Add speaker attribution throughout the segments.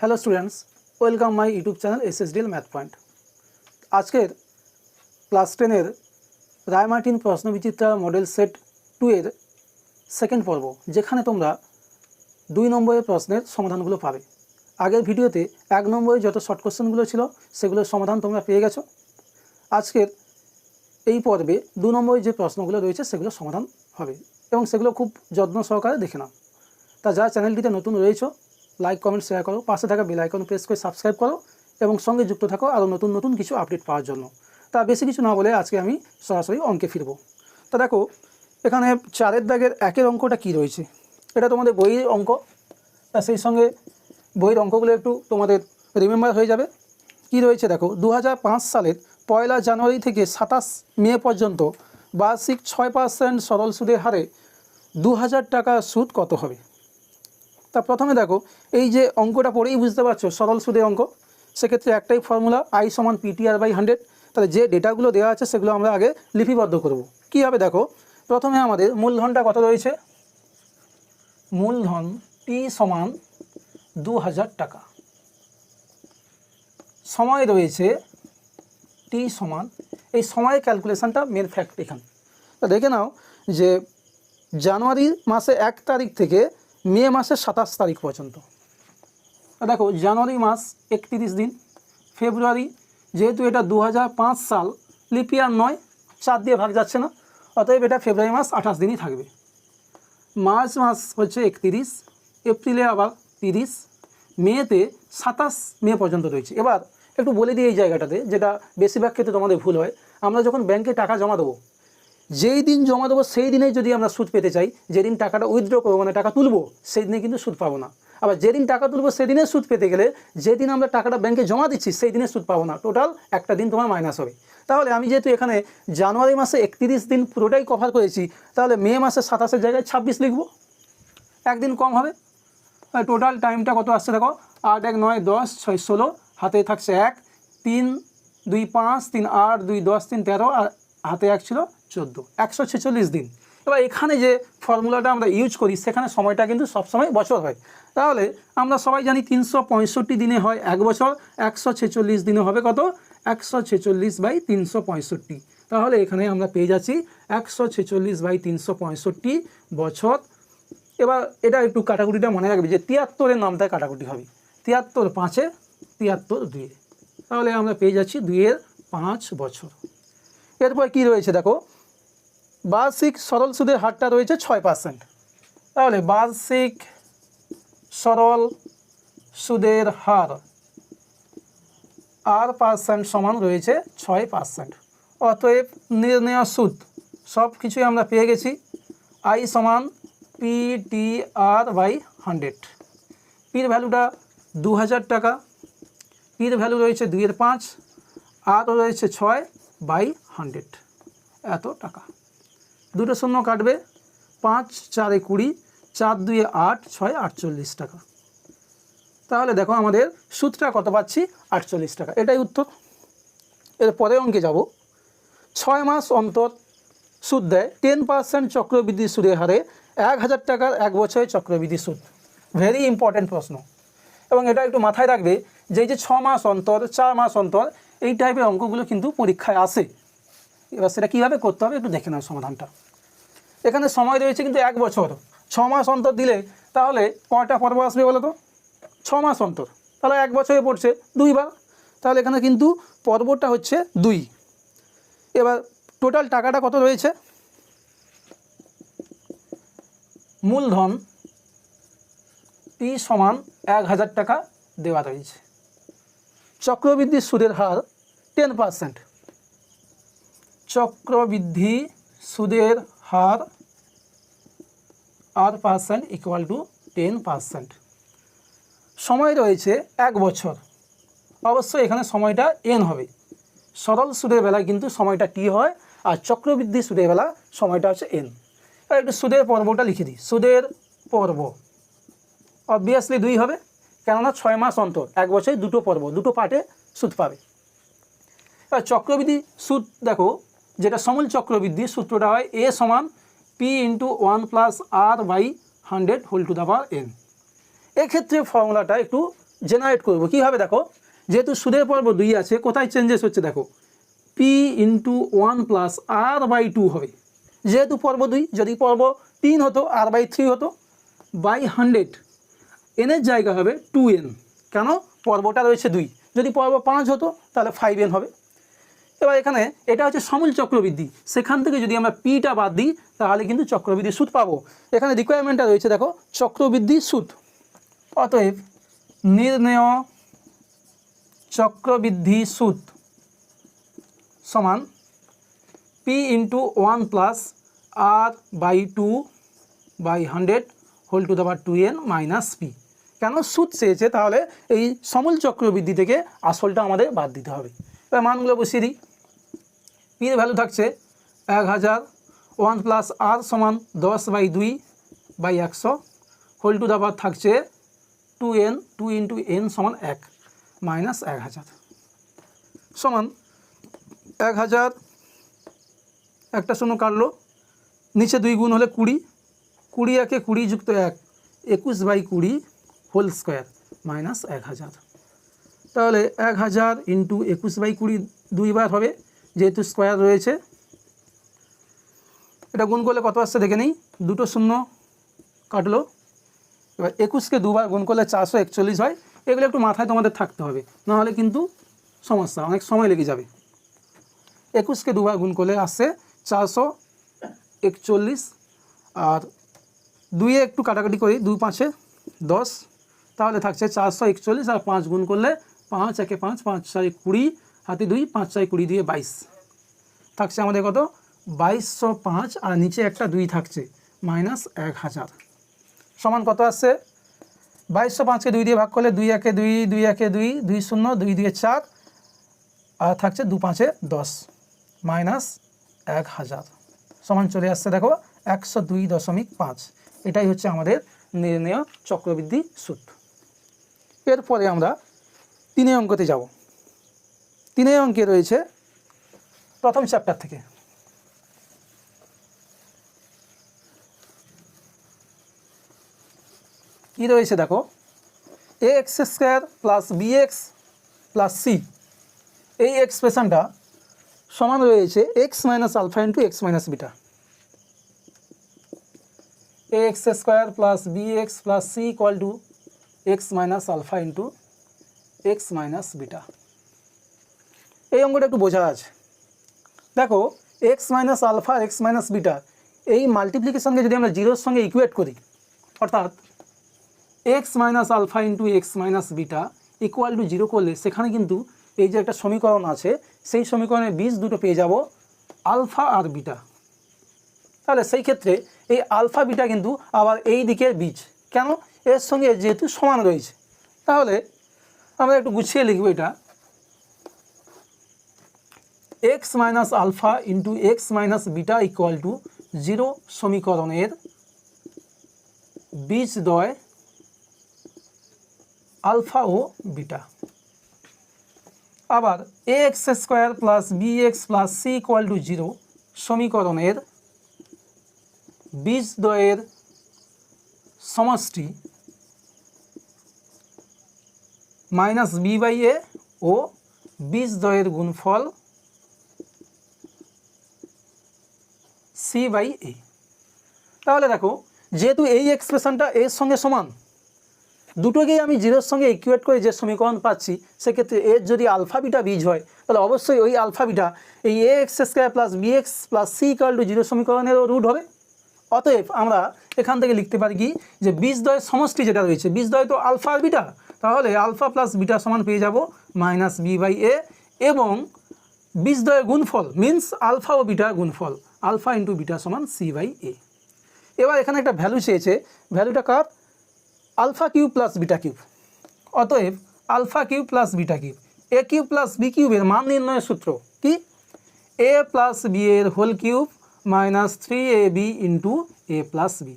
Speaker 1: Hello students welcome my YouTube channel S S DL math point আজকের class টেনের Ray Martin প্রশ্নবিচিত্রা model set two এর second পর্ব, যেখানে তোমরা দুই নম্বরের প্রশ্নের সমাধানগুলো পাবে। আগের ভিডিওতে এক নম্বরে যত শর্ট কোশ্চেনগুলো ছিল, সেগুলোর সমাধান তোমরা পেয়ে গেছো। আজকের এই পর্বে দু নম্বরে যে প্রশ্নগুলো রয়েছে সেগুলো সমাধান হবে এবং সেগুলো খুব যত্ন সহকারে দেখে নাও। তা যারা চ্যানেলটিতে নতুন রয়েছে লাইক কমেন্ট শেয়ার করো। পাশে থাকা বেল আইকন প্রেস করে সাবস্ক্রাইব করো এবং সঙ্গে যুক্ত থাকো আরও নতুন নতুন কিছু আপডেট পাওয়ার জন্য। তা বেশি কিছু না বলে আজকে আমি সরাসরি অঙ্কে ফিরবো। তা দেখো, এখানে চারের দাগের একের অঙ্কটা কি রয়েছে? এটা তোমাদের বইয়ের অঙ্ক। তা সেই সঙ্গে বইয়ের অঙ্কগুলো একটু তোমাদের রিমেম্বার হয়ে যাবে। কি রয়েছে দেখো দু হাজার পাঁচ সালের পয়লা জানুয়ারি থেকে সাতাশ মে পর্যন্ত বার্ষিক ছয় পার্সেন্ট সরল সুদের হারে দু হাজার টাকা সুদ কত হবে? তা প্রথমে দেখো, এই যে অঙ্কটা পড়েই বুঝতে পারছ, সরল সুদের অঙ্ক। সেক্ষেত্রে একটাই ফর্মুলা আই সমান পিটিআর বাই হান্ড্রেড তাহলে যে ডেটাগুলো দেওয়া আছে সেগুলো আমরা আগে লিপিবদ্ধ করব। কী হবে দেখো, প্রথমে আমাদের মূলধনটা কত রয়েছে? মূলধন টি সমান দু হাজার টাকা। সময় রয়েছে টি সমান, এই সময়ের ক্যালকুলেশনটা মেন ফ্যাক্ট এখানে। তা দেখে নাও যে জানুয়ারি মাসে এক তারিখ থেকে মে মাসের সাতাশ তারিখ পর্যন্ত। দেখো, জানুয়ারি মাস একত্রিশ দিন, ফেব্রুয়ারি যেহেতু এটা দু হাজার পাঁচ সাল লিপিয়ার নয়, চার দিয়ে ভাগ যাচ্ছে না, অতএব এটা ফেব্রুয়ারি মাস আঠাশ দিনই থাকবে। মার্চ মাস হচ্ছে একত্রিশ, এপ্রিলে আবার তিরিশ, মেতে সাতাশ মে পর্যন্ত রয়েছে। এবার একটু বলে দিই এই জায়গাটাতে, যেটা বেশিরভাগ ক্ষেত্রে তোমাদের ভুল হয়, আমরা যখন ব্যাংকে টাকা জমা দেবো যেই দিন জমা দেবো, সেই দিনে যদি আমরা সুদ পেতে চাই, যেদিন টাকাটা উইথড্র করব মানে টাকা তুলবো, সেই দিনে কিন্তু সুদ পাবো না। আবার যেদিন টাকা তুলবো সেদিনে সুদ পেতে গেলে, যেদিন আমরা টাকাটা ব্যাংকে জমা দিচ্ছি, সেই দিনে সুদ পাবো না। টোটাল একটা দিন তোমার মাইনাস হবে। তাহলে আমি যেহেতু এখানে জানুয়ারি মাসে একত্রিশ দিন পুরোটাই কভার করেছি, তাহলে মে মাসে সাতাশের জায়গায় ছাব্বিশ লিখব। একদিন কম হবে। টোটাল টাইমটা কত আসছে দেখো? আট, এক, নয়, দশ, ছয়, ষোলো, হাতে থাকছে এক, তিন, দুই, পাঁচ, তিন, আট, দুই, দশ, তিন, তেরো, আর হাতে এক ছিল চোদ্দ, একশো ছেচল্লিশ দিন। এবার এখানে যে ফর্মুলাটা আমরা ইউজ করি, সেখানে সময়টা কিন্তু সবসময় বছর হয়। তাহলে আমরা সবাই জানি তিনশো পঁয়ষট্টি দিনে হয় এক বছর, একশো ছেচল্লিশ দিনে হবে কত? একশো ছেচল্লিশ বাই তিনশো পঁয়ষট্টি। তাহলে এখানে আমরা পেয়ে যাচ্ছি একশো ছেচল্লিশ বাই তিনশো পঁয়ষট্টি বছর। এবার এটা একটু কাটাকুটিটা মনে রাখবে যে তিয়াত্তরের নামটায় কাটাকুটি হবে। তিয়াত্তর পাঁচে, তিয়াত্তর দুইয়ে তাহলে আমরা পেয়ে যাচ্ছি দুইয়ের পাঁচ বছর। এরপর কি রয়েছে দেখো? বার্ষিক সরল সুদের হারটা রয়েছে ছয় পার্সেন্ট তাহলে বার্ষিক সরল সুদের হার আর পার্সেন্ট সমান রয়েছে ছয় পার্সেন্ট অতএব নির্ণয় সুদ সব কিছুই আমরা পেয়ে গেছি। আই সমান P T R by hundred. পির ভ্যালুটা দু হাজার টাকা পির ভ্যালু রয়েছে দুইয়ের পাঁচ আর রয়েছে ছয় বাই হান্ড্রেড। এত টাকা। দুটো শূন্য কাটবে। পাঁচ, চারে কুড়ি, চার দুয়ে আট, ছয়, আটচল্লিশ টাকা। তাহলে দেখো আমাদের সুদটা কত পাচ্ছি? আটচল্লিশ টাকা। এটাই উত্তর। এর পরে অঙ্কে যাব। ছয় মাস অন্তর সুদ দেয়। টেন পার্সেন্ট চক্রবৃদ্ধি সুদের হারে এক হাজার টাকার এক বছরের চক্রবৃদ্ধি সুদ। ভেরি ইম্পর্ট্যান্ট প্রশ্ন। এবং এটা একটু মাথায় রাখবে, যে যে ছ মাস অন্তর, চার মাস অন্তর, এই টাইপের অঙ্কগুলো কিন্তু পরীক্ষায় আসে। এবার সেটা কীভাবে করতে হবে একটু দেখে নাও সমাধানটা। এখানে সময় রয়েছে কিন্তু এক বছর। ছ মাস অন্তর দিলে তাহলে কয়টা পর্ব আসবে বলো তো? ছ মাস অন্তর। তাহলে এক বছরে পড়ছে দুইবার। তাহলে এখানে কিন্তু পর্বটা হচ্ছে দুই। এবার টোটাল টাকাটা কত রয়েছে? মূলধন টি সমান এক হাজার টাকা দেওয়া রয়েছে। চক্রবৃদ্ধি সুদের হার টেন পার্সেন্ট চক্রবৃদ্ধি সুদের হার R percent equal to ten percent সময় রয়েছে এক বছর। অবশ্যই এখানে সময়টা এন হবে। সরল সুদের বেলায় কিন্তু সময়টা টি হয় আর চক্রবৃদ্ধি সুদের বেলা সময়টা হচ্ছে এন এবার একটু সুদের পর্বটা লিখে দিই। সুদের পর্ব। অবভিয়াসলি দুই হবে, কেননা ছয় মাস অন্তর, এক বছরে দুটো পর্ব, দুটো পার্টে সুদ পাবে। এবার চক্রবৃদ্ধি সুদ দেখো যেটা সমূল চক্রবৃদ্ধি সূত্রটা হয় এ সমান P into one plus R by hundred whole to the power N. এক্ষেত্রে ফর্মুলাটা একটু জেনারেট করব। কীভাবে দেখো? যেহেতু সুদের পর্ব দুই আছে, কোথায় চেঞ্জেস হচ্ছে দেখো? P into one plus R by two হবে। যেহেতু পর্ব দুই, যদি পর্ব তিন হতো, আর বাই থ্রি হতো, বাই হান্ড্রেড এনের জায়গা হবে টু এন। কেন? পর্বটা রয়েছে দুই। যদি পর্ব পাঁচ হতো, তাহলে ফাইভ এন হবে। এবার এখানে এটা হচ্ছে সমূল চক্রবৃদ্ধি। সেখান থেকে যদি আমরা পিটা বাদ দিই, তাহলে কিন্তু চক্রবৃদ্ধি সুদ পাবো। এখানে রিকোয়ারমেন্টটা রয়েছে, দেখো, চক্রবৃদ্ধি সুদ। অতএব নির্ণয় চক্রবৃদ্ধি সুদ সমান P into one plus R by two by hundred whole to the power two N minus P কেন সুদ চেয়েছে? তাহলে এই সমূল চক্রবৃদ্ধি থেকে আসলটা আমাদের বাদ দিতে হবে। এবার মানগুলো বসিয়ে দিই। পির ভ্যালু থাকছে এক হাজার ওয়ান প্লাস আর সমান দশ বাই দুই বাই একশো। হোল টু দাবার থাকছে two N, two into N সমান এক, মাইনাস এক হাজার। সমান এক হাজার, একটা শূন্য কাটলো, নিচে দুই গুণ হলে কুড়ি কুড়ি একে কুড়ি যুক্ত এক, একুশ বাই কুড়ি হোল স্কোয়ার, মাইনাস এক হাজার। তাহলে এক হাজার ইন্টু একুশ বাই কুড়ি দুইবার হবে যেহেতু স্কোয়ার রয়েছে, এটা গুণ করলে কত আসছে দেখে নিই, দুটো শূন্য কাটলো। এবার একুশকে দুবার গুণ করলে চারশো একচল্লিশ হয়, এগুলো একটু মাথায় তোমাদের থাকতে হবে, নাহলে কিন্তু সমস্যা, অনেক সময় লেগে যাবে। একুশকে দুবার গুণ করলে আসছে চারশো একচল্লিশ, আর দুইয়ে একটু কাটাকাটি করি, দুই পাঁচে দশ, তাহলে থাকছে চারশো একচল্লিশ, আর পাঁচ গুণ করলে পাঁচ, একে পাঁচ পাঁচ চারি কুড়ি হাতে দুই, পাঁচ ছয়, কুড়ি দিয়ে বাইশ। থাকছে আমাদের কত? বাইশশো পাঁচ, আর নিচে একটা দুই থাকছে, মাইনাস এক হাজার। সমান কত আসছে? বাইশশো পাঁচকে দুই দিয়ে ভাগ করলে দুই একে দুই দুই একে দুই দুই শূন্য, দুই দিয়ে চার, আর থাকছে দু পাঁচে দশ, মাইনাস এক হাজার। সমান চলে আসছে দেখো, একশো দুই দশমিক পাঁচ। এটাই হচ্ছে আমাদের নির্ণয় চক্রবৃদ্ধি সুদ এরপরে আমরা তিনে অঙ্কতে যাব। তিনে অঙ্কে রয়েছে প্রথম চ্যাপ্টার থেকে। কি রয়েছে দেখো? A X square plus B X plus C এই এক্সপ্রেশনটা সমান রয়েছে X minus alpha into X minus beta A X square plus B X plus C equal to X minus alpha into X minus beta এই অঙ্কটা একটু বোঝা আছে। দেখো X minus alpha X minus beta এই মাল্টিপ্লিকেশনকে যদি আমরা জিরোর সঙ্গে ইকুয়েট করি, অর্থাৎ X minus alpha into X minus beta equal to zero করলে সেখানে কিন্তু এই যে একটা সমীকরণ আছে, সেই সমীকরণের বীজ দুটো পেয়ে যাব আলফা আর বিটা তাহলে সেই ক্ষেত্রে এই আলফা বিটা কিন্তু আবার এই দিকের বীজ। কেন? এর সঙ্গে যেহেতু সমান রয়েছে। তাহলে আমরা একটু গুছিয়ে লিখব এটা। X minus alpha into X minus beta equal to zero সমীকরণের বীজদ্বয় আলফা ও বিটা আবার A X square plus B X plus C equal to zero সমীকরণের বীজদ্বয়ের সমষ্টি মাইনাস বি বাই এ ও বীজদ্বয়ের গুণফল সি বাই এ তাহলে দেখো, যেহেতু এই এক্সপ্রেশনটা এর সঙ্গে সমান, দুটোকেই আমি জিরোর সঙ্গে ইকুয়েট করে যে সমীকরণ পাচ্ছি, সেক্ষেত্রে এর যদি আলফা বিটা বীজ হয়, তাহলে অবশ্যই ওই আলফা বিটা এই A X square plus B X plus C equal to zero সমীকরণেরও root হবে। অতএব আমরা এখান থেকে লিখতে পারি কি, যে বীজদ্বয়ের সমষ্টি যেটা রয়েছে বীজদ্বয় তো আলফা আর বিটা তাহলে আলফা প্লাস বিটা সমান পেয়ে যাব মাইনাস বি বাই এ এবং বীজদ্বয়ের গুণফল মিন্স আলফা ও বিটা গুণফল। আলফা ইন্টু বিটা সমান সি বাই এ। এবার এখানে একটা ভ্যালু চেয়েছে, ভ্যালুটা কার? Alpha cube plus beta cube. অতএব alpha cube plus beta cube. A cube plus B কিউবের মান নির্ণয়ের সূত্র কি? এ প্লাস বি এর whole cube minus three A B into A plus B.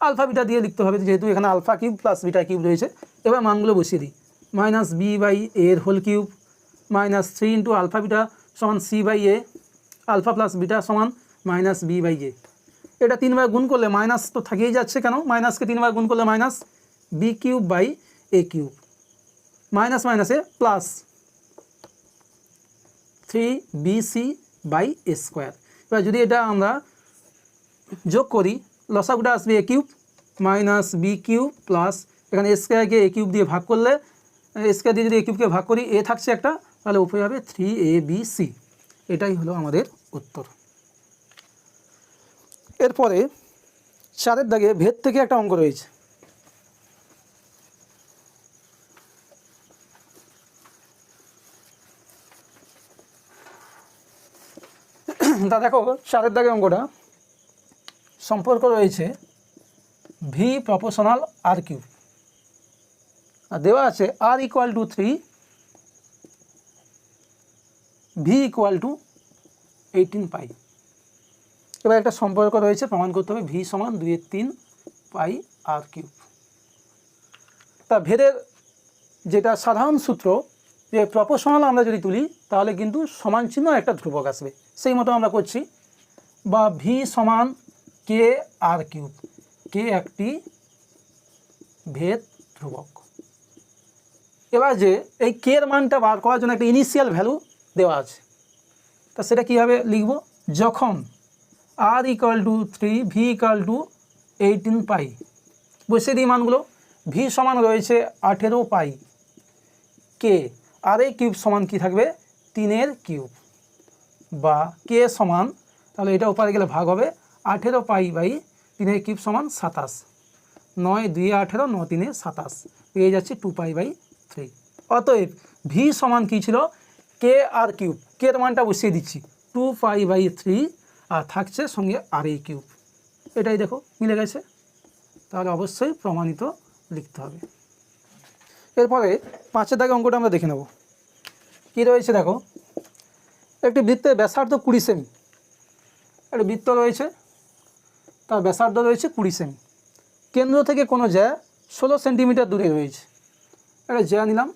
Speaker 1: Alpha beta দিয়ে লিখতে হবে, যেহেতু এখানে alpha cube plus beta cube রয়েছে। এবার মানগুলো বসিয়ে দিই। মাইনাস বি বাই এর whole cube minus three into alpha beta সমান C by A alpha plus beta সমান মাইনাস বি বাই এ এটা তিনবার গুণ করলে মাইনাস তো থেকেই যাচ্ছে কেন? মাইনাসকে তিনবার গুণ করলে minus B cube by A cube. Minus মাইনাসে plus three B C by A square. এবার যদি এটা আমরা যোগ করি লসাগুটা আসবে A cube minus B cube plus এখানে এ স্কোয়ারকে এ কিউব দিয়ে ভাগ করলে স্কোয়ার দিয়ে যদি এ কিউবকে ভাগ করি, এ থাকছে একটা, তাহলে উপরে হবে থ্রি এ বি সি। এটাই হলো আমাদের উত্তর। এরপরে চারের দাগে ভেদ থেকে একটা অঙ্ক রয়েছে। তা দেখো চারের দাগে অঙ্কটা। সম্পর্ক রয়েছে ভি প্রপোশনাল আর কিউ আর দেওয়া আছে r equal to three V equal to eighteen pi এবার একটা সম্পর্ক রয়েছে, প্রমাণ করতে হবে ভি সমান দুইয়ের তিন পাই আর কিউব তা ভেদের যেটা সাধারণ সূত্র, যে প্রপোশনাল আমরা যদি তুলি, তাহলে কিন্তু সমান চিহ্ন একটা ধ্রুবক আসবে। সেই মতো আমরা করছি, বা ভি সমান কে আর কিউব কে একটি ভেদ ধ্রুবক। এবার যে এই কে এর মানটা বার করার জন্য একটা ইনিশিয়াল ভ্যালু দেওয়া আছে। তা সেটা কীভাবে লিখব? যখন r equal to three V equal to eighteen pi বসিয়ে দিই মানগুলো। ভি সমান রয়েছে আঠেরো পাই কে আর এই কিউব সমান কি থাকবে? তিনের কিউব বা কে সমান, তাহলে এটা ওপারে গেলে ভাগ হবে, আঠেরো পাই বাই তিনের কিউব সমান সাতাশ। নয়, দুই, আঠেরো, ন, তিনে সাতাশ, পেয়ে যাচ্ছে টু পাই বাই থ্রি অতএব ভি সমান কী ছিল? কে আর কিউব কে এর মানটা বসিয়ে দিচ্ছি। টু ফাইভ বাই থ্রি আর থাকছে সঙ্গে আর এই কিউব এটাই দেখো, মিলে গেছে। তাহলে অবশ্যই প্রমাণিত লিখতে হবে। এরপরে পাঁচের দাগে অঙ্কটা আমরা দেখে নেব। কী রয়েছে দেখো? একটি বৃত্তের ব্যাসার্ধ কুড়ি সেমি একটা বৃত্ত রয়েছে, তার ব্যাসার্ধ রয়েছে কুড়ি সেমি কেন্দ্র থেকে কোনো জ্যা ষোলো সেন্টিমিটার দূরে রয়েছে। একটা জ্যা নিলাম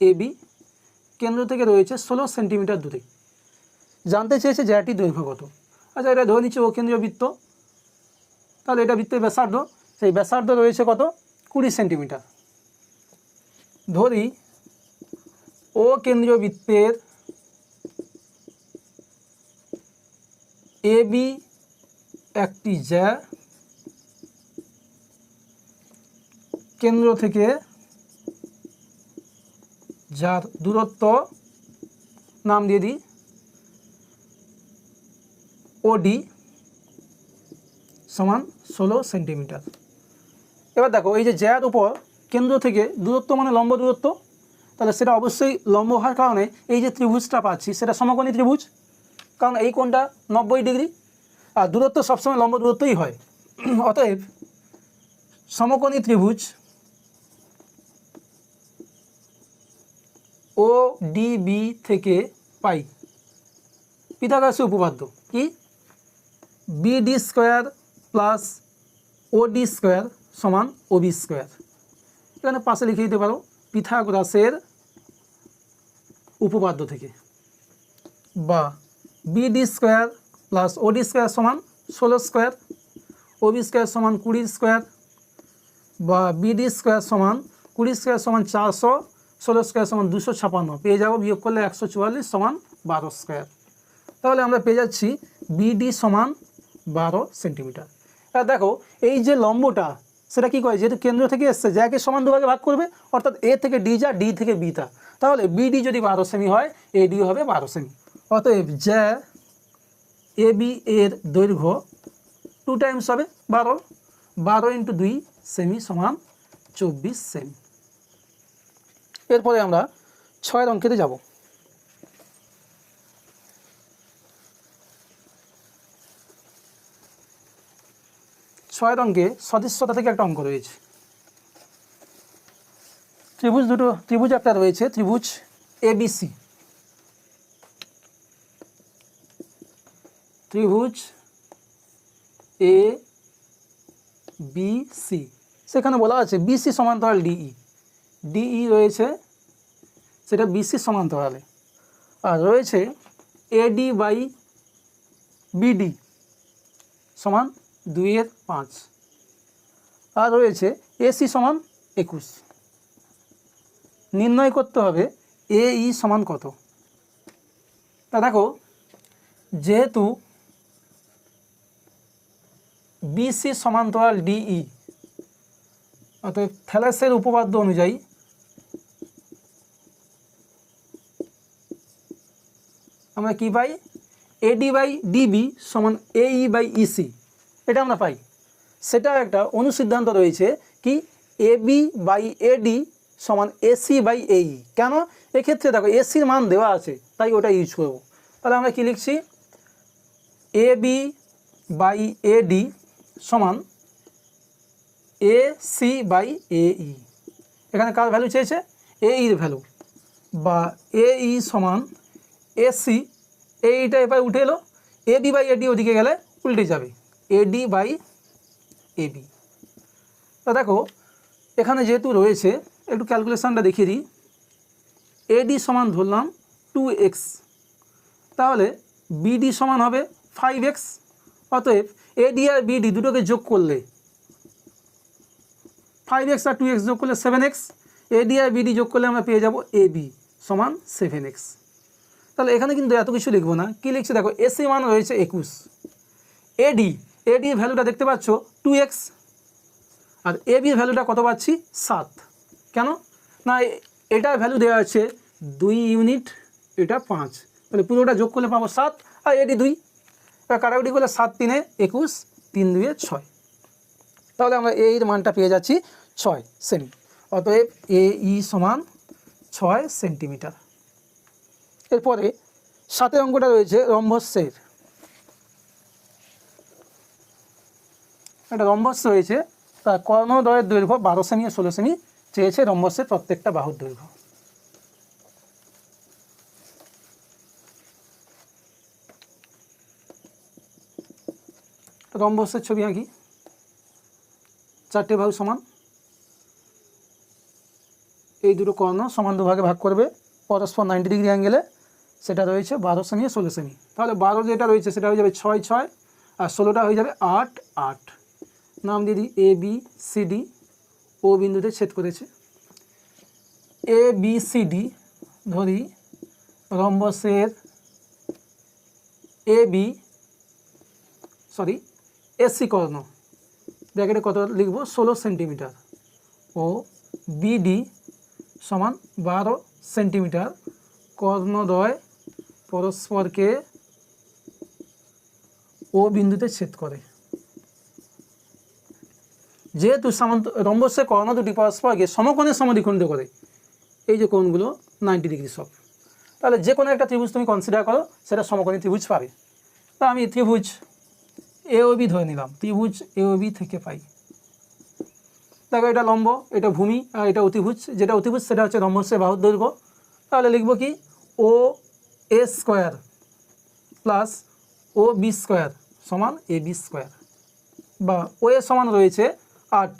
Speaker 1: এ বি কেন্দ্র থেকে রয়েছে ষোলো সেন্টিমিটার দূরে। জানতে চেয়েছে জ্যাটি দৈর্ঘ্য কত। আচ্ছা এটা ধরে নিচ্ছে ও কেন্দ্রীয় বৃত্ত। তাহলে এটা বৃত্তের ব্যাসার্ধ, সেই ব্যাসার্ধ রয়েছে কত? কুড়ি সেন্টিমিটার। ধরি ও কেন্দ্রীয় বৃত্তের এ বি একটি জ্যা কেন্দ্র থেকে যার দূরত্ব, নাম দিয়ে দিই। ওডি সমান ষোলো সেন্টিমিটার। এবার দেখো, এই যে জ্যার উপর কেন্দ্র থেকে দূরত্ব মানে লম্ব দূরত্ব, তাহলে সেটা অবশ্যই লম্ব হওয়ার কারণে এই যে ত্রিভুজটা পাচ্ছি, সেটা সমকোণী ত্রিভুজ। কারণ এই কোণটা নব্বই ডিগ্রি, আর দূরত্ব সবসময় লম্ব দূরত্বই হয়। অতএব সমকোণী ত্রিভুজ ও ডিবি থেকে পাই। পিথাগাসী উপপাদ্য কি? BD square plus OD square সমান ওবি স্কোয়ার এখানে পাশে লিখে দিতে পারো, পিথাগোরাসের উপপাদ্য থেকে। বা BD square plus OD square সমান ষোলো স্কোয়ার ওবি স্কোয়ার সমান কুড়ি স্কোয়ার বা বিডি স্কোয়ার সমান কুড়ি স্কোয়ার সমান চারশো ষোলো স্কোয়ার সমান দুশো ছাপান্ন। পেয়ে যাব বিয়োগ করলে একশো চুয়াল্লিশ সমান বারো স্কোয়ার তাহলে আমরা পেয়ে যাচ্ছি বিডি সমান বারো সেন্টিমিটার আর দেখো, এই যে লম্বটা, সেটা কী করে? যেহেতু কেন্দ্র থেকে এসছে যাকে সমান দুভাগে ভাগ করবে, অর্থাৎ এ থেকে ডি যা ডি থেকে বিটা তাহলে বিডি যদি বারো সেমি হয় এ এডি হবে বারো সেমি অতএব জ্যা এ বি এর দৈর্ঘ্য টু টাইমস হবে বারো। বারো ইন্টু দুই সেমি সমান চব্বিশ সেমি এরপরে আমরা ছয়ের অঙ্কেতে যাব। ছয়ের অঙ্কে সদস্যতা থেকে একটা অঙ্ক রয়েছে। ত্রিভুজ দুটো, ত্রিভুজ একটা রয়েছে, ত্রিভুজ এবিসি ত্রিভুজ এ বি সি। সেখানে বলা আছে বিসি সমান্তরাল ডিই ডিই রয়েছে, সেটা বিসি সমান্তরালে। আর রয়েছে এডি বাই বিডি সমান দুইয়ের পাঁচ। আর রয়েছে এসি সমান একুশ। নির্ণয় করতে হবে এ ই সমান কত। তা দেখো, যেহেতু বিসি সমান্তরাল ডিই, অতএব থ্যালাসের উপপাদ্য অনুযায়ী আমরা কি পাই? এডি বাই ডিবি সমান এই বাই ইসি এটা আমরা পাই। সেটা একটা অনুসিদ্ধান্ত রয়েছে কি এবি বাই এডি সমান এসি বাই এই কেন? এক্ষেত্রে দেখো এসির মান দেওয়া আছে, তাই ওটা ইউজ করব। তাহলে আমরা কি লিখছি? এ বি বাই এডি সমান এ সি বাই এ ই এখানে কার ভ্যালু চেয়েছে? এ ইর ভ্যালু বা এ ই সমান এসি এইটা এবার উঠে এলো। এডি বাই এডি ওদিকে গেলে উল্টে যাবে। এডি বাই এবি তা দেখো, এখানে যেহেতু রয়েছে, একটু ক্যালকুলেশানটা দেখিয়ে দিই। এডি সমান ধরলাম টু এক্স তাহলে বিডি সমান হবে ফাইভ এক্স অতএব এডি আর বিডি দুটোকে যোগ করলে ফাইভ এক্স আর টু এক্স যোগ করলে seven X A D B D করলে আমরা পেয়ে যাব এ বি সমান সেভেন এক্স তাহলে এখানে কিন্তু এত কিছু লিখব না। কী লিখছে দেখো এসি মান রয়েছে একুশ। এডি এডি ভ্যালুটা দেখতে পাচ্ছ টু এক্স আর এ বির ভ্যালুটা কত পাচ্ছি? সাত। কেন? না এটার ভ্যালু দেওয়া আছে দুই ইউনিট এটা পাঁচ। তাহলে পুরোটা যোগ করলে পাবো সাত, আর এডি দুই। এবার কাটাকুটি করলে সাত তিনে একুশ, তিন দুয়ে ছয়। তাহলে আমরা এর মানটা পেয়ে যাচ্ছি ছয় সেমি। অতএব এ ই সমান ছয় সেন্টিমিটার। এরপরে সাতের অঙ্কটা রয়েছে রম্বস্যের একটা রম্বস রয়েছে তার কর্ণদ্বয়ের দৈর্ঘ্য বারো সেমি ও ষোলো সেমি চেয়েছে রম্বসের প্রত্যেকটা বাহুর দৈর্ঘ্য। রম্বসের ছবি আঁকি। চারটে বাহু সমান। এই দুটো কর্ণ সমান দুভাগে ভাগ করবে, পরস্পর নাইনটি ডিগ্রি অ্যাঙ্গেলে সেটা রয়েছে বারো আর ষোলো সেমি তাহলে বারো যেটা রয়েছে সেটা হয়ে যাবে ছয় ছয় আর ষোলোটা হয়ে যাবে আট আট। নাম দিয়ে দিই A B C D O বিন্দুতে ছেদ করেছে। এ বি সি ডি ধরি রম্বসের এ বি সরি এসি কর্ণ। ব্র্যাকেটে কত লিখব? ষোলো সেন্টিমিটার। ও বিডি সমান বারো সেন্টিমিটার কর্ণদ্বয় পরস্পরকে ও বিন্দুতে ছেদ করে। যেহেতু সামান্ত রম্বসের কর্ণ দুটি পরস্পরকে সমকোণে সমদ্বিখণ্ড করে, এই যে কোণগুলো নাইনটি ডিগ্রি সব। তাহলে যে কোনো একটা ত্রিভুজ তুমি কনসিডার করো, সেটা সমকোণী ত্রিভুজ পাবে। তা আমি ত্রিভুজ এওবি ধরে নিলাম, ত্রিভুজ এওবি থেকে পাই। দেখো এটা লম্ব, এটা ভূমি, আর এটা অতিভুজ, যেটা অতিভুজ সেটা হচ্ছে রম্বসের বাহুর দৈর্ঘ্য। তাহলে লিখব কি? O A square plus O B square সমান এ বি স্কোয়ার বা ও এ সমান রয়েছে আট।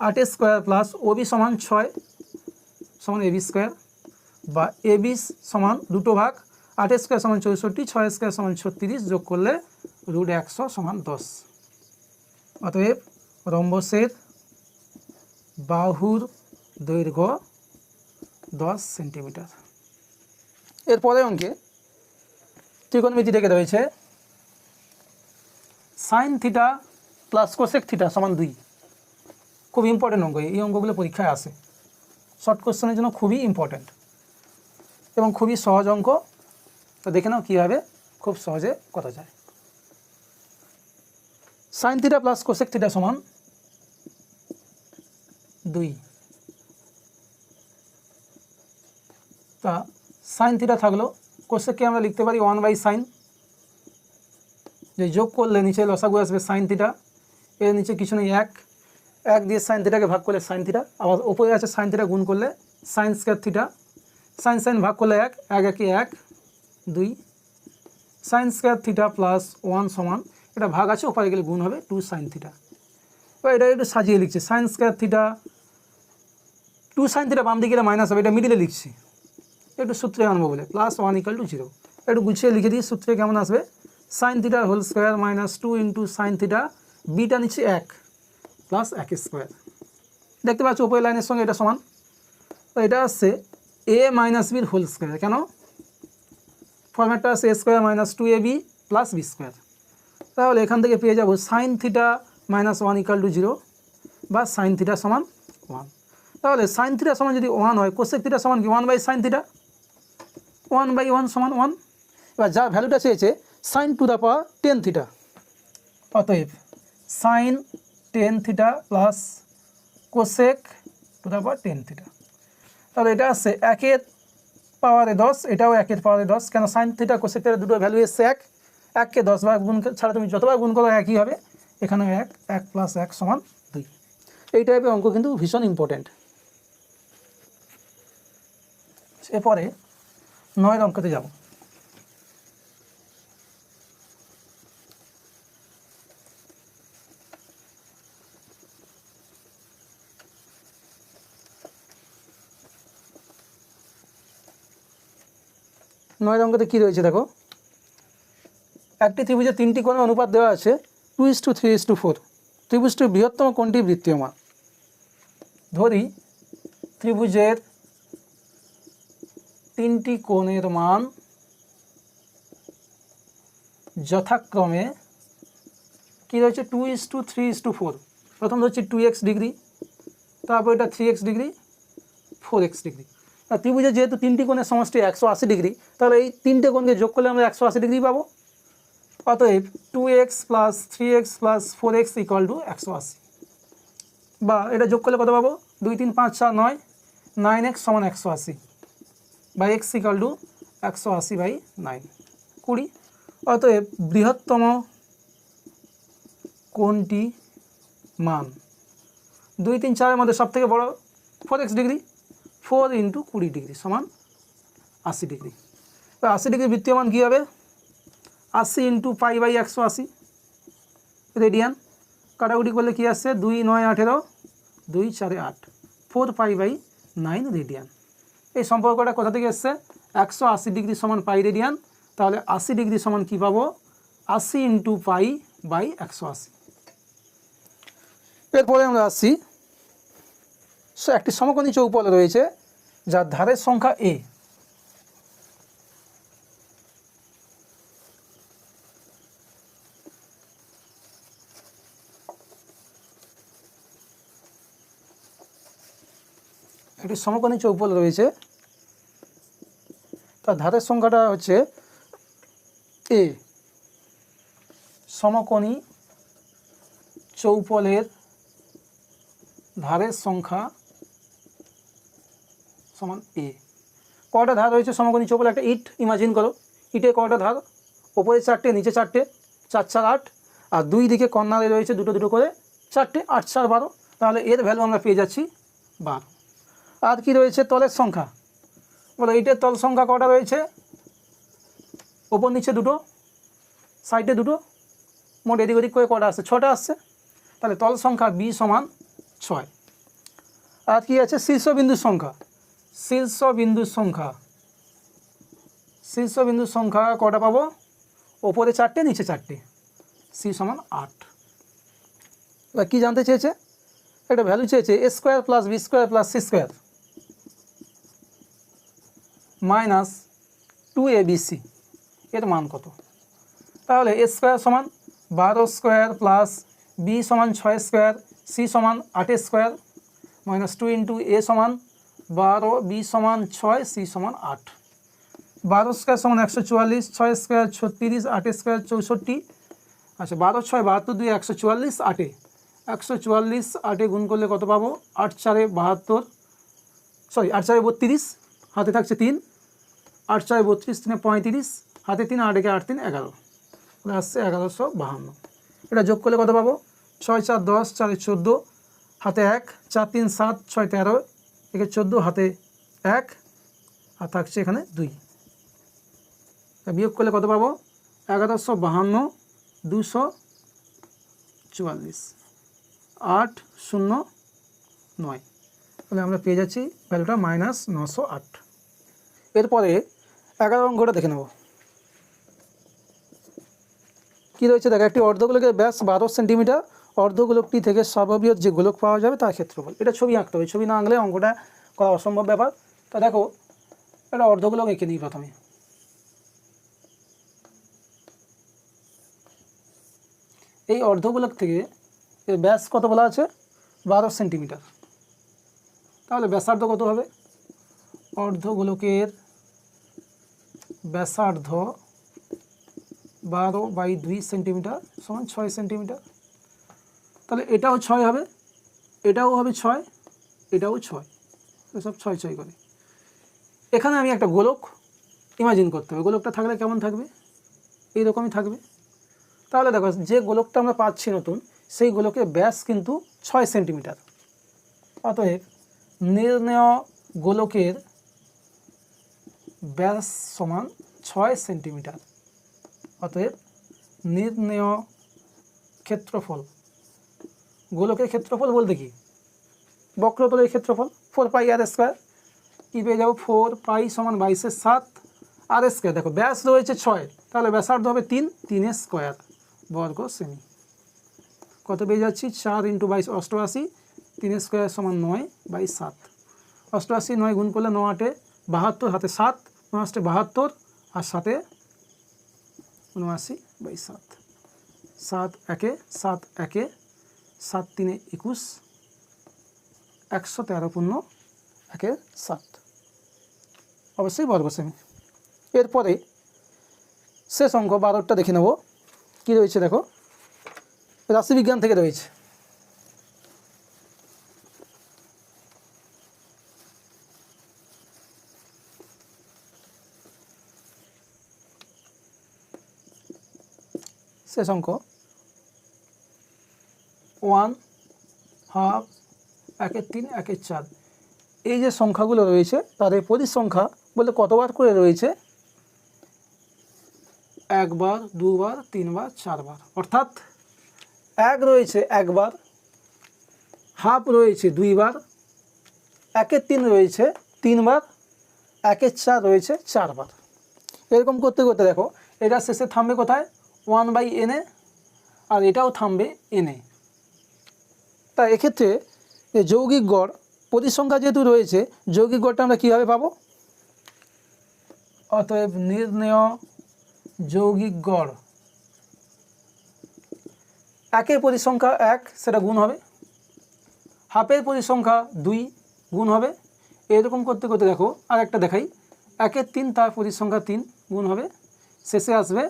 Speaker 1: আট স্কোয়ার প্লাস ও বি সমান ছয় সমান এ বি স্কোয়ার বা এ বি সমান দুটো ভাগ। আট স্কোয়ার সমান চৌষট্টি, ছয় স্কোয়ার সমান ছত্রিশ যোগ করলে রুট একশো সমান দশ। অতএব রম্বসের বাহুর দৈর্ঘ্য দশ সেন্টিমিটার। এরপরে অঙ্কে ত্রিকোণমিতি থেকে রয়েছে sine theta plus cosec theta সমান দুই। খুব ইম্পর্টেন্ট অঙ্ক, এই অঙ্কগুলো পরীক্ষায় আসে। শর্ট কোশ্চেনের জন্য খুবই ইম্পর্ট্যান্ট এবং খুবই সহজ অঙ্ক। তো দেখে নাও কীভাবে খুব সহজে করা যায়। Sine theta plus cosec theta সমান দুই। তা সাইন থিটা থাকল। কোসেককে আমরা লিখতে পারি? ওয়ান বাই সাইন যে যোগ করলে নিচে লসাগু আসবে সাইন থিটা এর নিচে কিছু নেই, এক। এক দিয়ে সাইন থিটাকে ভাগ করলে সাইন থিটা আবার ওপরে আছে সাইন থিটা গুণ করলে sine square theta sine sine ভাগ করলে এক এক একে এক, দুই। Sine square theta plus one সমান, এটা ভাগ আছে, ওপারে গেলে গুণ হবে টু সাইন থিটা এবার এটা একটু সাজিয়ে লিখছি। Sine square theta two sine theta বাম দিকে মাইনাস হবে, এটা মিডিলে লিখছি। একটু সূত্রে আনব বলে plus one equal to zero একটু গুছিয়ে লিখে দিই, সূত্রে কেমন আসবে? Sine theta whole square minus two into sine theta beta নিচ্ছে এক প্লাস এক স্কোয়ার দেখতে পাচ্ছ উপরের লাইনের সঙ্গে এটা সমান? তো এটা আসছে এ মাইনাস বির হোল স্কোয়ার কেন? ফর্ম্যাটটা আছে a square minus two a b plus b square তাহলে এখান থেকে পেয়ে যাব sine theta minus one equal to zero বা সাইন থিটা সমান ওয়ান তাহলে সাইন থিটা সমান যদি ওয়ান হয় কোসেক থিটা সমান কি? One by sine theta one by one সমান ওয়ান এবার যা ভ্যালুটা চেয়েছে sine to the power ten theta অতএব sine ten theta plus cosec to the power ten theta তাহলে এটা আসছে একের পাওয়ারে দশ, এটাও একের পাওয়ারে দশ। কেন সাইন থিটা কোসেক থিটা দুটো ভ্যালু এসছে এক? এককে দশ বার গুণ ছাড়া তুমি যতবার গুণ করো একই হবে। এখানে এক এক প্লাস এক সমান দুই। এই টাইপের অঙ্ক কিন্তু ভীষণ ইম্পর্ট্যান্ট এরপরে নয়ের অঙ্কতে যাব। নয়ের অঙ্কতে কী রয়েছে দেখো? একটি ত্রিভুজের তিনটি কোণের অনুপাত দেওয়া আছে two is to three is to four. ত্রিভুজটির বৃহত্তম কোণটি বৃত্তীয়মান ধরি ত্রিভুজের তিনটি কোণের মান যথাক্রমে কী রয়েছে? Two is to three is to four প্রথম ধরছি টু এক্স ডিগ্রি তারপর এটা three x degree four x degree আর ত্রিভুজের যেহেতু তিনটি কোণের সমষ্টি একশো আশি ডিগ্রি তাহলে এই তিনটে কোণকে যোগ করলে আমরা একশো আশি ডিগ্রি পাবো। অতএব two x plus three x plus four x equal to একশো আশি। বা এটা যোগ করলে কত পাবো? দুই, তিন, পাঁচ চার নয় নাইন এক্স সমান একশো আশি। বাই এক্স ইকাল টু একশো আশি বাই নাইন। কুড়ি। অতএব বৃহত্তম কোনটি মান? দুই, তিন, চারের মধ্যে সব থেকে বড়ো four x degree four into কুড়ি ডিগ্রি সমান আশি ডিগ্রি এবার আশি ডিগ্রি বৃত্তীয় মান কী হবে? আশি ইন্টু পাই বাই একশো আশি রেডিয়ান কাটাকুটি করলে কী আসছে? দুই, নয়, আঠেরো, দুই, চারে আট four pi by nine radian এই সম্পর্কটা কোথা থেকে এসছে? একশো আশি ডিগ্রি সমান পাই রেডিয়ান, তাহলে আশি ডিগ্রি সমান কী পাবো? আশি ইন্টু পাই বাই একশো আশি। এরপরে আমরা আসছি একটি সমকোণী চৌপল রয়েছে, যার ধারের সংখ্যা এ একটি সমকোণী চৌপল রয়েছে। তার ধারের সংখ্যাটা হচ্ছে এ সমকোণী চৌপলের ধারের সংখ্যা সমান এ কটা ধার রয়েছে সমকোণী চৌপল? একটা ইট ইমাজিন করো। ইটে কটা ধার? ওপরে চারটে, নিচে চারটে, চার চার আট। আর দুই দিকে কর্নারে রয়েছে দুটো দুটো করে চারটে, আট চার বারো। তাহলে এর ভ্যালু আমরা পেয়ে যাচ্ছি বারো। আর কি রয়েছে? তলের সংখ্যা। বলো ইটের তল সংখ্যা কটা রয়েছে? ওপর নিচে দুটো, সাইডে দুটো, মোট এদিক ওদিক করে কটা আসছে? ছটা আসছে। তাহলে তল সংখ্যা বি সমান ছয়। আর কি আছে? শীর্ষবিন্দুর সংখ্যা। শীর্ষবিন্দুর সংখ্যা। শীর্ষবিন্দুর সংখ্যা কটা পাবো? ওপরে চারটে, নিচে চারটে। সি সমান আট। এবার কী জানতে চেয়েছে? একটা ভ্যালু চেয়েছে a square plus b square plus c square minus two a b c, এর মান কত? তাহলে এ স্কোয়ার সমান বারো স্কোয়ার প্লাস বি সমান ছয় স্কোয়ার, সি সমান আটের square, minus two into a সমান বারো, বি সমান ছয়, সি সমান আট। বারো স্কোয়ার সমান একশো চুয়াল্লিশ, ছয় স্কোয়ার ছত্রিশ আটের স্কোয়ার চৌষট্টি আচ্ছা বারো, ছয়, বাহাত্তর, দুই, একশো চুয়াল্লিশ, আটে। একশো চুয়াল্লিশ, আটে গুণ করলে কত পাবো? আট চারে বাহাত্তর, সরি, আট চারে বত্রিশ, হাতে থাকছে তিন। আট ছয় বত্রিশ তিনে পঁয়ত্রিশ, হাতে তিন, আট একে আট তিন, এগারো। তাহলে আসছে এগারোশো বাহান্ন। এটা যোগ করলে কত পাবো? ছয় চার দশ, চারে চোদ্দ, হাতে এক, চার, তিন, সাত, ছয়, তেরো, একে চোদ্দ, হাতে এক, আর থাকছে এখানে দুই। বিয়োগ করলে কত পাবো? এগারোশো বাহান্ন, দুশো চুয়াল্লিশ, আট, শূন্য, নয়। তাহলে আমরা পেয়ে যাচ্ছি ভ্যালুটা মাইনাস নশো আট। এরপরে এগারো অঙ্কটা দেখে নেব। কী রয়েছে? দেখো, একটি অর্ধগোলকের ব্যাস বারো সেন্টিমিটার। অর্ধগোলকটি থেকে সর্ববৃহৎ যে গোলক পাওয়া যাবে তার ক্ষেত্রফল। এটা ছবি আঁকতে হবে। ছবি না আঁকলে অঙ্কটা করা অসম্ভব ব্যাপার। তো দেখো, এটা অর্ধগোলক এঁকে নিই প্রথমে। এই অর্ধগোলক থেকে এর ব্যাস কত বলা আছে? বারো সেন্টিমিটার। তাহলে ব্যাসার্ধ কত হবে? অর্ধগোলকের ব্যাসার্ধ বারো বাই দুই সেন্টিমিটার সমান ছয় সেন্টিমিটার। তাহলে এটাও ছয় হবে, এটাও হবে ছয়, এটাও ছয়। সব ছয় ছয় করে। এখানে আমি একটা গোলক ইমাজিন করতে হবে। গোলকটা থাকলে কেমন থাকবে? এইরকমই থাকবে। তাহলে দেখো, যে গোলকটা আমরা পাচ্ছি নতুন, সেই গোলকের ব্যাস কিন্তু ছয় সেন্টিমিটার। অতএব নির্ণয় গোলকের ব্যাস সমান ছয় সেন্টিমিটার। অতএব নির্ণয় ক্ষেত্রফল। গোলকের ক্ষেত্রফল বলতে কি? বক্রতলের ক্ষেত্রফল ফোর পাই আর স্কোয়ার কী পেয়ে যাব? ফোর পাই সমান বাইশের সাত আর স্কোয়ার দেখো, ব্যাস রয়েছে ছয়, তাহলে ব্যাসার্ধ হবে তিন তিনের স্কোয়ার বর্গ সেমি কত পেয়ে যাচ্ছি? চার ইন্টু বাইশ, অষ্টআশি। তিনের স্কোয়ার সমান নয় বাই সাত। অষ্টআশি নয় গুণ করলে ন আটে বাহাত্তর, হাতে সাত। আটে বাহাত্তর আর সাতে উনআশি বাই সাত। সাত একে সাত একে, সাত তিনে একুশ, একশো তেরো পূর্ণ একে সাত। অবশ্যই বর্গ সেমি। এরপরে শেষ অঙ্ক বারোটা দেখে নেব। কী রয়েছে দেখো? রাশিবিজ্ঞান থেকে রয়েছে। শেষ অঙ্ক। ওয়ান হাফ একের তিন একের চার। এই যে সংখ্যাগুলো রয়েছে, তাদের পরিসংখ্যা বলতে কতবার করে রয়েছে? একবার, দুবার, তিনবার, চারবার। অর্থাৎ এক রয়েছে একবার হাফ রয়েছে দুইবার একের তিন রয়েছে তিনবার একের চার রয়েছে চারবার। এরকম করতে করতে দেখো এটা শেষে থামবে কোথায়? ওয়ান বাই এনে আর এটাও থামবে এনে তা এক্ষেত্রে যৌগিক গড় পরিসংখ্যা যেহেতু রয়েছে, যৌগিক গড়টা আমরা কীভাবে পাবো? অতএব নির্ণয় যৌগিক গড়। একের পরিসংখ্যা এক, সেটা গুণ হবে। হাফের পরিসংখ্যা দুই, গুণ হবে। এরকম করতে করতে দেখো আর একটা দেখাই। একের তিন, তার পরিসংখ্যা তিন, গুণ হবে। শেষে আসবে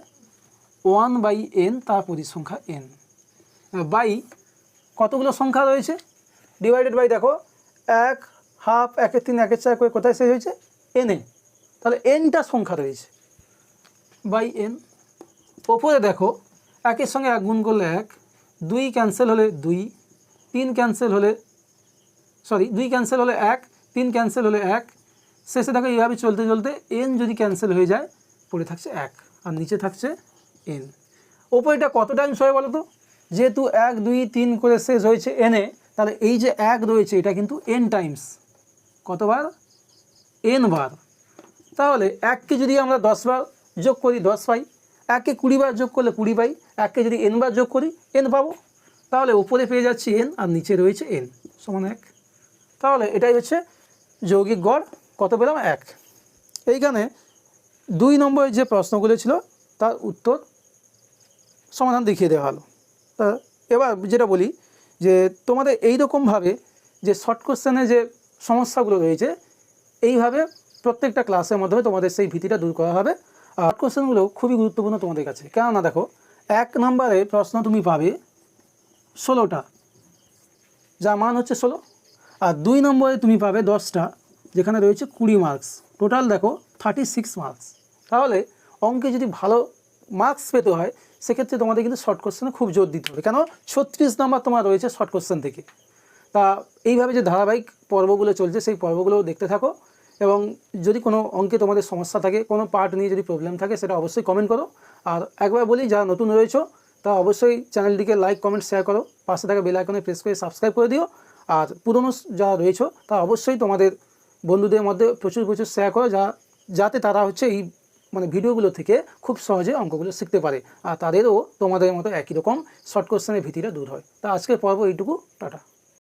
Speaker 1: ওয়ান বাই এন তার পরিসংখ্যা এন। বাই, কতগুলো সংখ্যা রয়েছে? ডিভাইডেড বাই দেখো, এক হাফ একের তিন একের চার করে কোথায় শেষ হয়েছে? এনে তাহলে এনটা সংখ্যা রয়েছে। বাই এন ওপরে দেখো, একের সঙ্গে এক গুণ করলে এক, দুই ক্যান্সেল হলে দুই, তিন ক্যান্সেল হলে সরি দুই ক্যান্সেল হলে এক, তিন ক্যান্সেল হলে এক। শেষে দেখো এইভাবে চলতে চলতে এন যদি ক্যান্সেল হয়ে যায়, পড়ে থাকছে এক। আর নিচে থাকছে এন ওপো ওপরেটা কত টাইমস হয় বলো তো যেহেতু এক, দুই, তিন করে শেষ হয়েছে এনে তাহলে এই যে এক রয়েছে, এটা কিন্তু এন টাইমস কতবার? এন বার। তাহলে এককে যদি আমরা দশ বার যোগ করি, দশ পাই, এককে কুড়ি বার যোগ করলে কুড়ি পাই, এককে যদি এন বার যোগ করি এন পাবো। তাহলে উপরে পেয়ে যাচ্ছি এন আর নিচে রয়েছে এন সমান এক। তাহলে এটাই হচ্ছে যৌগিক গড়, কত পেলাম? এক। এইখানে দুই নম্বরের যে প্রশ্নগুলো ছিল, তার উত্তর সমাধান দেখিয়ে দেওয়া হলো। এবার যেটা বলি যে তোমাদের এই রকমভাবে যে শর্ট কোশ্চেনে যে সমস্যাগুলো রয়েছে, এইভাবে প্রত্যেকটা ক্লাসের মাধ্যমে তোমাদের সেই ভীতিটা দূর করা হবে। আর কোশ্চেনগুলো খুবই গুরুত্বপূর্ণ তোমাদের কাছে। কেননা দেখো, এক নম্বরে প্রশ্ন তুমি পাবে ষোলোটা, যার মান হচ্ছে ষোলো। আর দুই নম্বরে তুমি পাবে দশটা, যেখানে রয়েছে কুড়ি মার্কস টোটাল দেখো থার্টি সিক্স মার্কস তাহলে অঙ্কে যদি ভালো মার্কস পেতে হয় সেক্ষেত্রে তোমাদের কিন্তু শর্ট কোশ্চেনে খুব জোর দিতে হবে। কেন? ছত্রিশ নম্বর তোমার রয়েছে শর্ট কোশ্চেন থেকে। তা এইভাবে যে ধারাবাহিক পর্বগুলো চলছে, সেই পর্বগুলো দেখতে থাকো এবং যদি কোনো অঙ্কে তোমাদের সমস্যা থাকে, কোনো পার্ট নিয়ে যদি প্রবলেম থাকে, সেটা অবশ্যই কমেন্ট করো। আর একবার বলি, যারা নতুন রয়েছো, তা অবশ্যই চ্যানেলটিকে লাইক কমেন্ট শেয়ার করো। পাশে থাকা বেল আইকনে প্রেস করে সাবস্ক্রাইব করে দিও। আর পুরনো যারা রয়েছো, তা অবশ্যই তোমাদের বন্ধুদের মধ্যে প্রচুর প্রচুর শেয়ার করো, যা যাতে তারা হচ্ছে এই মানে ভিডিওগুলো থেকে খুব সহজে অঙ্কগুলো শিখতে পারে। আর তাদেরও তোমাদের মতো একই রকম শর্ট কোশ্চেনের ভীতিটা দূর হয়। তা আজকের পর্ব এইটুকু, টাটা।